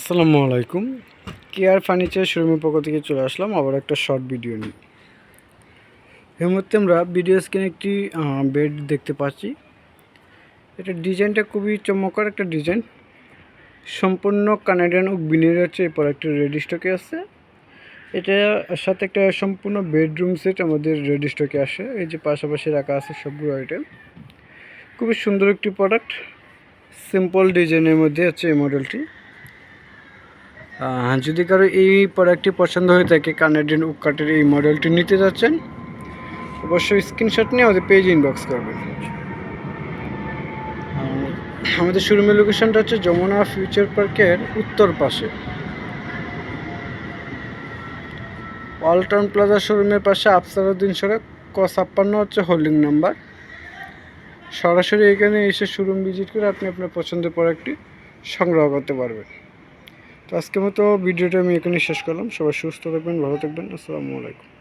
আসসালামু আলাইকুম। Care furniture শোরুমের পক্ষ থেকে চলে আসলাম আবার একটা শর্ট ভিডিও নিয়ে। এই মুহূর্তে আমরা ভিডিও স্ক্রিনে একটি বেড দেখতে পাচ্ছি। এটা ডিজাইনটা খুবই চমৎকার একটা ডিজাইন। সম্পূর্ণ কানাডিয়ান ও বিনের হচ্ছে এই প্রোডাক্টটি রেডি স্টকে আছে। এটা সাথে একটা সম্পূর্ণ বেডরুম সেট আমাদের রেডি স্টকে আসে। এই যে পাশাপাশি রাখা আছে সবগুলো আইটেম। খুবই সুন্দর একটি প্রোডাক্ট। সিম্পল ডিজাইনের মধ্যে হচ্ছে এই মডেলটি। যদি কারও এই প্রোডাক্টটি পছন্দ হয়ে থাকে কানাডিয়ান উক কাটের এই মডেলটি নিতে যাচ্ছেন, অবশ্যই স্ক্রিনশট নিয়ে আমাদের পেজ ইনবক্স করবেন। আমাদের শোরুমের লোকেশনটা হচ্ছে যমুনা ফিউচার পার্কের উত্তর পাশে। ওয়ালটন প্লাজা শোরুমের পাশে আফসারউদ্দিন সড়ক, ক ছাপ্পান্ন হচ্ছে হোল্ডিং নাম্বার সরাসরি এখানে এসে শোরুম ভিজিট করে আপনি আপনার পছন্দের প্রোডাক্টটি সংগ্রহ করতে পারবেন। তো আজকের মতো ভিডিওটা আমি এখানে শেষ করলাম। সবাই সুস্থ থাকবেন, ভালো থাকবেন। আসসালামু আলাইকুম।